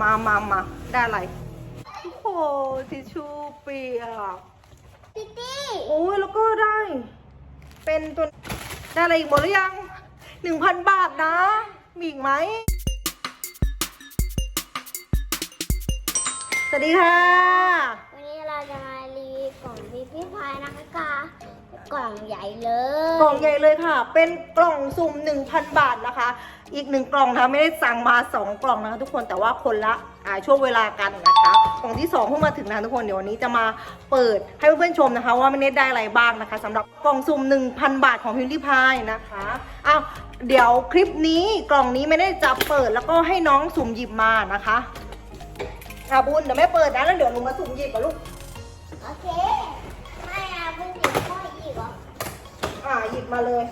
มามามาได้อะไร โอ้โหทิชชู่เปียกติตี้โอ้ยแล้วก็ได้ เป็นตัวได้อะไรอีกหมดหรือยังหนึ่งพันบาทนะ มีอีกไหมสวัสดีค่ะ วันนี้เราจะมารีวิวกล่องพิพิพายนะคะ กากล่องใหญ่เลย กล่องใหญ่เลยค่ะ เป็นกล่องสุ่ม1,000 บาทนะคะ อีกหนึ่งกล่องนะคะไม่ได้สั่งมา 2 กล่องนะคะทุกคนแต่ว่าคนละอ่าช่วงเวลากันนะคะกล่องที่2เพิ่งมาถึงนะคะทุกคนเดี๋ยววันนี้จะมาเปิดให้เพื่อนๆชมนะคะ ว่าไม่ได้ได้อะไรบ้างนะคะสำหรับกล่องสุ่ม1,000 บาทของพิมพ์ริพายนะคะอ้าวเดี๋ยวคลิปนี้กล่องนี้ไม่ได้จะเปิดแล้วก็ให้น้องสุ่มหยิบมานะคะอาบุญเดี๋ยวไม่เปิดนะแล้วเดี๋ยวหนูมาสุ่มหยิบกับลูกโอเค ไม่เอาเพิ่งหยิบข้ออีกเหรอ อ่าหยิบมาเลย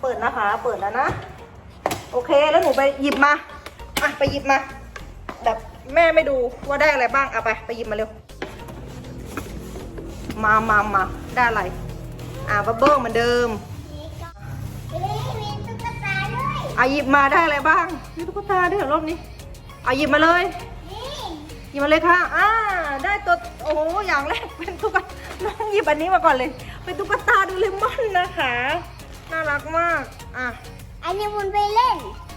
เปิดนะคะ เปิดแล้วนะ โอเค แล้วหนูไปหยิบมา อะ ไปหยิบมา แบบแม่ไม่ดูว่าได้อะไรบ้าง เอาไป ไปหยิบมาเร็ว มามามาได้อะไร อ่าบับเบิ้ลเหมือนเดิมนี่ก็เฮ้ยมีตุ๊กตาด้วยอะหยิบมาได้อะไรบ้างมีตุ๊กตาด้วยเหรอรอบนี้อะหยิบมาเลยนี่หยิบมาเลยค่ะ อ่า ได้ตัว โอ้โห อย่างแรกเป็นตุ๊กตาน้องหยิบอันนี้มาก่อนเลย เป็นตุ๊กตาดูเลมอนนะคะ น่ารักมากอะอันนี้มุนไปเล่น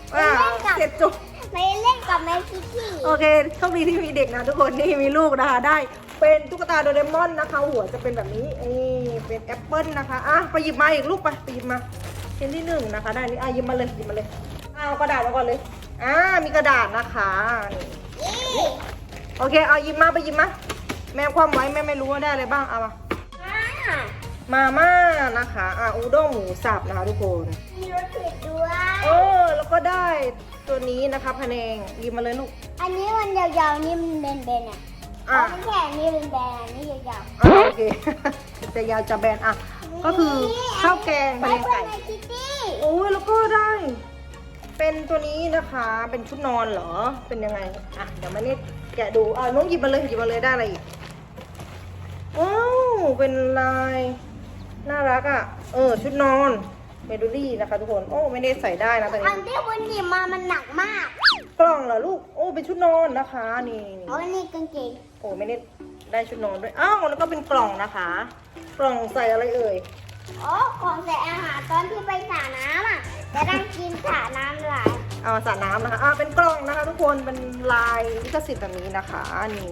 ไปอ่าเล่นกับเสร็จจบ ไปเล่นกับแม่คิกกี้โอเคโชคดีที่มีเด็กนะทุกคนนี่มีลูกนะคะ ได้เป็นตุ๊กตาโดเรมอนนะคะ หัวจะเป็นแบบนี้นี่เป็นแอปเปิลนะคะอะไปหยิบมาอีกลูกไปไปหยิบมาชิ้นที่หนึ่งนะคะ ได้นี่อะหยิบมาเลยหยิบมาเลยเอากระดาษมาก่อนเลยอ่ามีกระดาษนะคะนี่นี่โอเคเอาหยิบมาไปหยิบมาแม่ความไว้แม่ไม่รู้ว่าได้อะไรบ้างเอามา อ่า มาม่านะคะอะอูด้งหมูสับนะคะทุกคนมีรถติดด้วยเออแล้วก็ได้ตัวนี้นะคะพะเนงหยิบมาเลยลูก อันนี้มันยาวๆนี่มันเบนๆอะอะอ๋อไม่ใช่อันนี้เป็นแบนอันนี้ยาวอะโอเคจะยาวจะแบนอะๆก็คือข้าวแกงไปพะแนงเพื่อไก่นในคิตตี้โอ้ยแล้วก็ได้ เป็นตัวนี้นะคะเป็นชุดนอนเหรอเป็นยังไงอะเดี๋ยวมานี่แกะดูอะน้องหยิบมาเลยหยิบมาเลยได้อะไรอีกว้าวเป็นลาย น่ารักอะ เออ ชุดนอนเมดูรี่นะคะ ทุกคน โอ้ไม่ได้ใส่ได้นะตัวอันี้ นที่คุณหยิบมามันหนักมากกล่องเหรอลูก โอ้เป็นชุดนอนนะคะ นี่นี่อ๋อนี่กางเกงโอ้ไม่ได้ได้ชุดนอนด้วย อ้าวแล้วก็เป็นกล่องนะคะ กล่องใส่อะไรเอ่ยอ๋อของใส่อาหารตอนที่ไปสระน้ำอะจะได้กินสระน้ำไหลายเอาสระน้ำนะคะอ่าเป็นกล่องนะคะทุกคน เป็นลายลิขสิทธิ์แบบนี้นะคะ นี่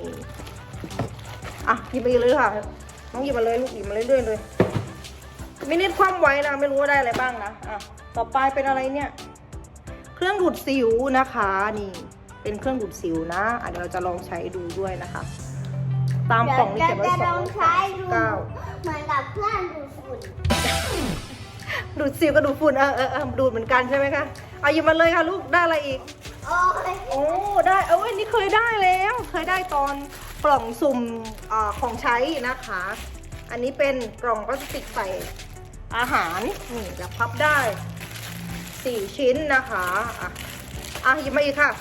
อะหยิบไปเลยค่ะ น้องหยิบมาเลยลูกหยิบมาเรื่อยๆเลยไม่เน้นความไว้นะไม่รู้ว่าได้อะไรบ้างนะอะต่อไปเป็นอะไรเนี่ย เครื่องดูดสิวนะคะนี่เป็นเครื่องดูดสิวนะอะเดี๋ยวเราจะลองใช้ดูด้วยนะคะ ตามกล่องนี่เดี๋เขียยนวไว้จะสลอองงใช้ดูเก้าเหมือนกับเพื่อนดูดฝุ่นดูดสิวกับดูดฝุ่นเออเออเออดูดเหมือนกันใช่ไหมคะเอาหยิบมาเลยค่ะลูกได้อะไรอีกโอ้ยโอ้ได้เอ้ยนี่เคยได้แล้ว เคยได้ตอนกล่องสุ่มอาของใช้นะคะ อันนี้เป็นกล่องพลาสติกใส่ อาหารนี่จะพับได้สี่ชิ้นนะคะอะอะหยิบมาอีกค่ะ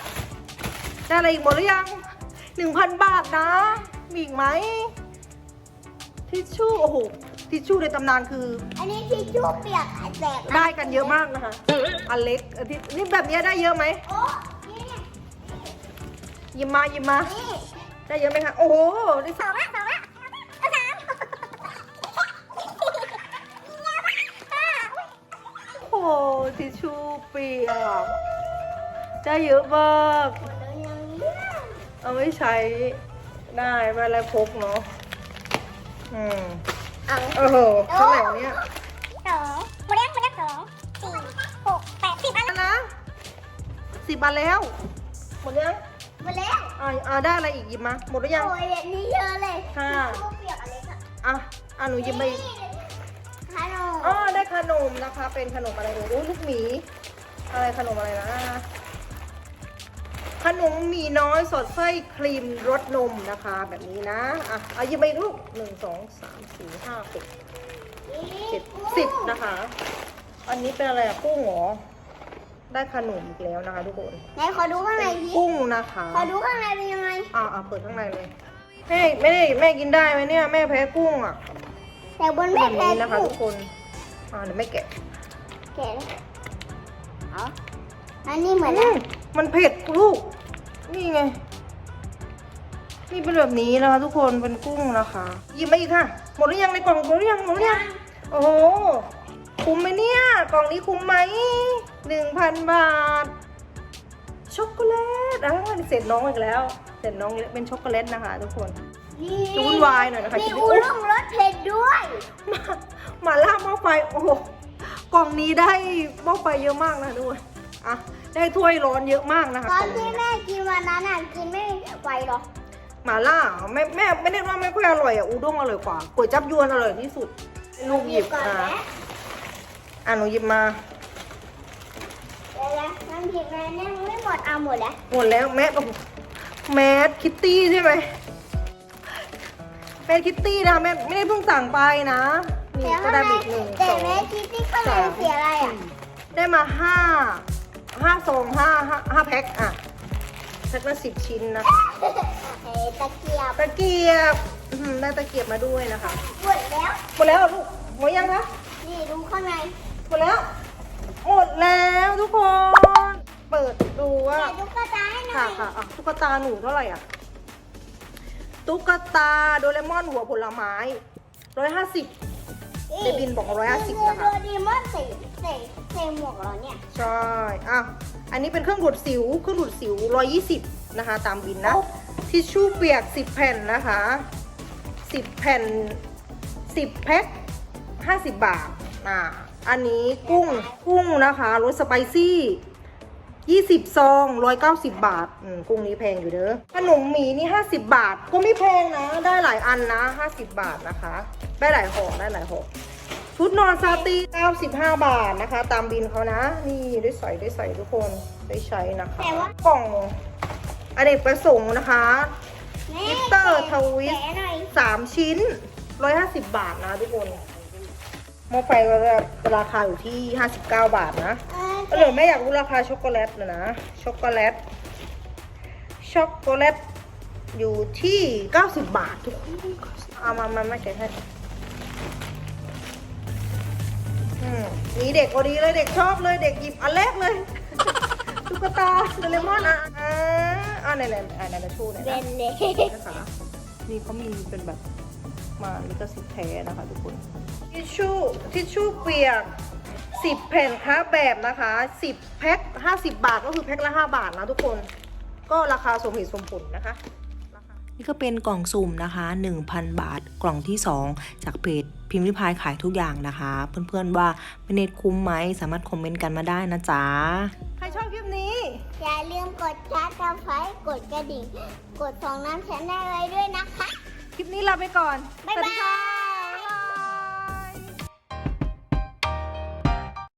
ได้อะไรอีกหมดหรือยังหนึ่งพันบาทนะ มีอีกไหมทิชชู่โอ้โหทิชชู่ในตำนานคือ อันนี้ทิชชู่เปียกแตกนะได้กันเยอะมากนะคะอันเล็กอันที่นี่แบบเนี้ยได้เยอะไหมโอ้นี่เนี่ยหยิบมาหยิบมา นี่ได้เยอะไหมคะโอ้โหได้สสอองงละสองละเอาสาม โอ้โหทิชชู่ เปียกได้เยอะมากเอาไว้ใช้ได้เวลาพกเนาะอืมเอาโอ้โหเท่าไหร่เนี่ยสองหมดยังหมดยังสองสี่หกแปดสิบอันนนะสิบบาทแล้วหมดยังหมดแล้วอ่าอ่าได้อะไรอีกหยิบมาหมดหรือยังโอ้ยอันนี้เยอะเลยค่ะเปียกอะไรค่ะอะอะหนูหยิบมาอีกขนมอ๋อได้ขนมนะคะ เป็นขนมอะไรดูอู้ลูกหมี อะไรขนมอะไรนะ ขนมหมีน้อยสดไส้ครีมรสนมนะคะ แบบนี้นะ อะเอาหยิบมาอีกลูกหนึ่งสองสามสี่ห้าหกเจ็ดสิบนะคะ อันนี้เป็นอะไรอะกุ้งเหรอ ได้ขนมอีกแล้วนะคะทุกคนไหนขอดูข้างในเป็นทีกุ้งนะคะ ขอดูข้างในเป็นยังไง อ่าอ่าเปิดข้างในเลยแม่ไม่ได้แม่กินได้ไหมเนี่ย แม่แพ้กุ้งอะแต่บนแบไม่บแพ้นี้นะคะ กุ้ทุงกคน อ่าเดี๋ยวไม่แกะ แกะเลย เอาอันนี้เหมือนอือะมมันเผ็ดลูก นี่ไง นี่เป็นแบบนี้นะคะ ทุกคนเป็นกุ้งนะคะหยิบมาอีกค่ะ หมดหรือยังในกล่องหมดหรือยังหมดหรือยังโอ้โหคุ้มไหมเนี่ย กล่องนี้คุ้มไหมหนึ่งพันบาท ช็อกโกแลตอะเสร็จน้องอีกแล้ว เสร็จน้องอีกแล้วเป็นช็อกโกแลตนะคะ ทุกคนนี่จะวุ่นวายหน่อยนะคะมีชีวิตอูรุ่งรสเผ็ดด้วยมาหมาล่าหม้อไฟโอ้โห กล่องนี้ได้หม้อไฟเยอะมากนะด้วยอะได้ถ้วยร้อนเยอะมากนะคะตอนกล่องที่นี้แม่กินวันนั้นอะกินไม่ไหวหรอกหมาล่าแม่แม่ไม่ได้ว่าไม่ค่อยอร่อยอะอูด้งอร่อยกว่าก๋วยจับยวนอร่อยที่สุดลูกหยิบก่อนอะนะอะหนูหยิบมาเดี๋ยวนะน้ำพริกแม่ยังไม่หมดเอาหมดแล้วหมดแล้วแม่โอ้โหแมสคิตตี้ใช่ไหมแมสคิตตี้นะแม่ไม่ได้เพิ่งสั่งไปนะนี่ก็ได้ไปอีกหนึ่งแต่สองแม่คิดที่ข้างในมันเสียอะไรอะได้มาห้าห้าซองห้าห้าห้าแพ็คอะแพ็คละสิบชิ้นนะคะเอ้ตะเกียบตะเกียบอื้อหือได้ตะเกียบมาด้วยนะคะหมดแล้ว หมดแล้วเหรอลูกหมดยังคะ นี่ดูข้างในหมดแล้ว หมดแล้วทุกคน เปิดดูว่าแกะตุ๊กตาให้หน่ค่ะอยค่ะอะตุ๊กตาหนูเท่าไหร่อะ ตุ๊กตาโดเรมอนหัวผลไม้ร้อยห้าสิบ เบบินบอกว่า150นะคะ โดดีมอนใส่ใส่ใส่หมวกเหรอเนี่ย ใช่อะอันนี้เป็นเครื่องดูดสิว เครื่องดูดสิวร้อยยี่สิบนะคะ ตามบินนะ ทิชชู่เปียกสิบแผ่นนะคะสิบแผ่นสิบแพ็คห้าสิบบาท อะอันนี้กุ้ง กุ้งนะคะรสสไปซี่ยี่สิบซองร้อยเก้าสิบบาท อืม กุ้งนี้แพงอยู่เด้อ ขนมหมีนี่ห้าสิบบาท ก็ไม่แพงนะ ได้หลายอันนะห้าสิบบาทนะคะ ได้หลายห่อได้หลายห่อชุดนอนซาตี95 บาทนะคะ ตามบินเขานะ นี่ได้ใส่ได้ใส่ทุกคนได้ใช้นะคะแต่ว่ากล่องอเนกประสงค์นะคะแม่มิสเตอร์ทวิสแกะหน่อย3ชิ้น 150 บาทนะทุกคนหม้อไฟก็จะราคาอยู่ที่ 59 บาทนะเออก็เลยแม่อยากรู้ราคาช็อกโกแลตนะนะช็อกโกแลตช็อกโกแลตอยู่ที่ 90 บาททุกคนเอามามามาแกะให้ อืมนี่เด็กพอดีเลยเด็กชอบเลยเด็กหยิบอันแรกเลยตุ๊กตาโดเรมอนอะอ่าอ่าไหนไหนอ่าไหนไหนชูหน่อยเบนะนเลยนะคะนี่เขามีเป็นแบบมาลิขสิทธิ์แท้นะคะทุกคนทิชชู่ทิชชู่เปียก10แผ่นค้าแบบนะคะ10แพ็ค50บาทก็คือแพ็คละ5บาทนะทุกคน ก็ราคาสมเหตุสมผลนะคะราคา นี่ก็เป็นกล่องสุ่มนะคะ 1,000 บาทกล่องที่ 2 จากเพจพิมพ์ริพายขายทุกอย่างนะคะ เพื่อนๆว่าเป็นเน็ตคุ้มไหมสามารถคอมเมนต์กันมาได้นะจ๊ะ ใครชอบคลิปนี้ อย่าลืมกดแชร์กระไฟกดกระดิ่ง กดสองน้ำแชนได้ไว้ด้วยนะคะ คลิปนี้ลาไปก่อน บ๊ายสวัสบาดีค่ะย